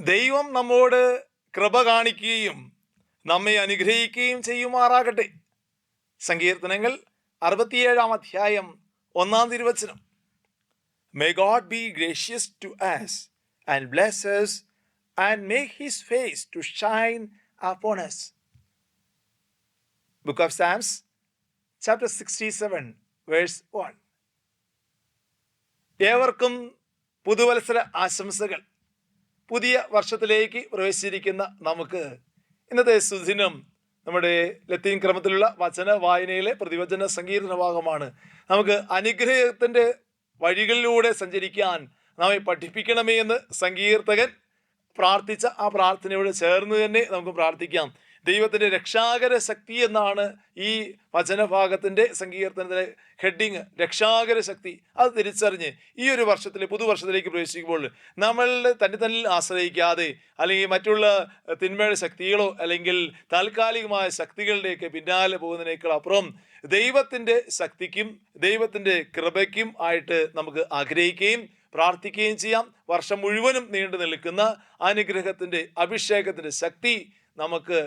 ദൈവം നമ്മോട് കൃപ കാണിക്കുകയും നമ്മെ അനുഗ്രഹിക്കുകയും ചെയ്യുമാറാകട്ടെ. സങ്കീർത്തനങ്ങൾ അറുപത്തിയേഴാം അധ്യായം ഒന്നാം തിരുവചനം may God be gracious to us and bless us and make his face to shine upon us. Book of Psalms chapter sixty seven verse one ഏവർക്കും പുതുവത്സര ആശംസകൾ പുതിയ വർഷത്തിലേക്ക് പ്രവേശിച്ചിരിക്കുന്ന നമുക്ക് ഇന്നത്തെ സുദിനം നമ്മുടെ ലത്തീൻ ക്രമത്തിലുള്ള വചന വായനയിലെ പ്രതിവചന സങ്കീർണ ഭാഗമാണ്. നമുക്ക് അനുഗ്രഹത്തിന്റെ വഴികളിലൂടെ സഞ്ചരിക്കാൻ നമ്മെ പഠിപ്പിക്കണമേ എന്ന് സങ്കീർത്തകൻ പ്രാർത്ഥിച്ച ആ പ്രാർത്ഥനയോട് ചേർന്ന് തന്നെ നമുക്ക് പ്രാർത്ഥിക്കാം. ദൈവത്തിന്റെ രക്ഷാകര ശക്തി എന്നാണ് ഈ വചനഭാഗത്തിന്റെ സങ്കീർത്തനത്തിലെ ഹെഡിങ്. രക്ഷാകര ശക്തി. അത് തിരിച്ചറിഞ്ഞ് ഈ ഒരു വർഷത്തിലെ പുതുവർഷത്തിലേക്ക് പ്രവേശിക്കുമ്പോൾ നമ്മൾ തന്നെ തന്നിൽ ആശ്രയിക്കാതെ അല്ലെങ്കിൽ മറ്റുള്ള തിന്മയുടെ ശക്തികളോ അല്ലെങ്കിൽ താൽക്കാലികമായ ശക്തികളുടെയൊക്കെ പിന്നാലെ പോകുന്നതിനേക്കാൾ അപ്പുറം ദൈവത്തിന്റെ ശക്തിക്കും ദൈവത്തിന്റെ കൃപയ്ക്കും ആയിട്ട് നമുക്ക് ആഗ്രഹിക്കുകയും പ്രാർത്ഥിക്കുകയും ചെയ്യാം. വർഷം മുഴുവനും നീണ്ടു നിൽക്കുന്ന അനുഗ്രഹത്തിന്റെ അഭിഷേകത്തിന്റെ ശക്തി നമുക്ക്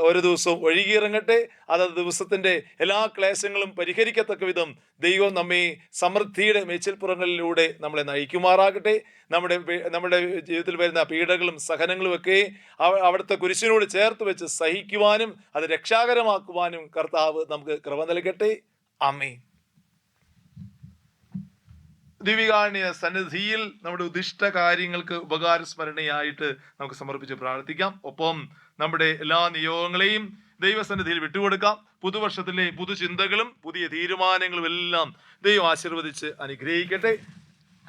ഒരു ദിവസവും ഒഴുകിയിറങ്ങട്ടെ അതത് ദിവസത്തിന്റെ എല്ലാ ക്ലേശങ്ങളും പരിഹരിക്കത്തക്ക വിധം ദൈവം നമ്മെ സമൃദ്ധിയുടെ മേച്ചിൽപ്പുറങ്ങളിലൂടെ നമ്മളെ നയിക്കുമാറാകട്ടെ. നമ്മുടെ നമ്മുടെ ജീവിതത്തിൽ വരുന്ന പീഡകളും സഹനങ്ങളും ഒക്കെ അവ- അവിടുത്തെ കുരിശിനോട് ചേർത്ത് വെച്ച് സഹിക്കുവാനും അത് രക്ഷാകരമാക്കുവാനും കർത്താവ് നമുക്ക് കൃപ നൽകട്ടെ. അമ്മേ ദിവികാണിയ സന്നിധിയിൽ നമ്മുടെ ഉദിഷ്ട കാര്യങ്ങൾക്ക് ഉപകാരസ്മരണയായിട്ട് നമുക്ക് സമർപ്പിച്ച് പ്രാർത്ഥിക്കാം. ഒപ്പം നമ്മുടെ എല്ലാ നിയോഗങ്ങളെയും ദൈവസന്നിധിയിൽ വിട്ടുകൊടുക്കാം. പുതുവർഷത്തിലെ പുതുചിന്തകളും പുതിയ തീരുമാനങ്ങളും എല്ലാം ദൈവം ആശീർവദിച്ച് അനുഗ്രഹിക്കട്ടെ.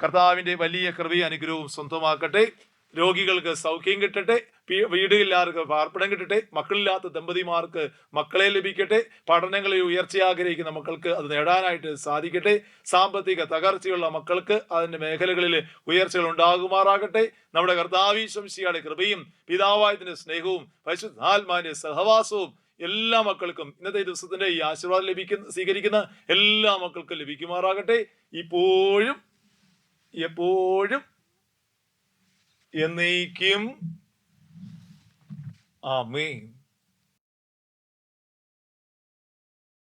കർത്താവിന്റെ വലിയ കൃപയും അനുഗ്രഹവും സ്വന്തമാക്കട്ടെ. രോഗികൾക്ക് സൗഖ്യം കിട്ടട്ടെ വീടില്ലാർക്ക് പാർപ്പിടം കിട്ടട്ടെ മക്കളില്ലാത്ത ദമ്പതിമാർക്ക് മക്കളെ ലഭിക്കട്ടെ പഠനങ്ങളിൽ ഉയർച്ച ആഗ്രഹിക്കുന്ന മക്കൾക്ക് അത് നേടാനായിട്ട് സാധിക്കട്ടെ സാമ്പത്തിക തകർച്ചയുള്ള മക്കൾക്ക് അതിന്റെ മേഖലകളിൽ ഉയർച്ചകൾ ഉണ്ടാകുമാറാകട്ടെ. നമ്മുടെ കർത്താവീശംശിയുടെ കൃപയും പിതാവായതിന്റെ സ്നേഹവും പരിശുദ്ധാത്മാവിന്റെ സഹവാസവും എല്ലാ മക്കൾക്കും ഇന്നത്തെ ദിവസത്തിന്റെ ഈ ആശീർവാദം ലഭിക്കുന്ന സ്വീകരിക്കുന്ന എല്ലാ മക്കൾക്കും ലഭിക്കുമാറാകട്ടെ. ഇപ്പോഴും എപ്പോഴും എന്നേക്കും. ആമേൻ.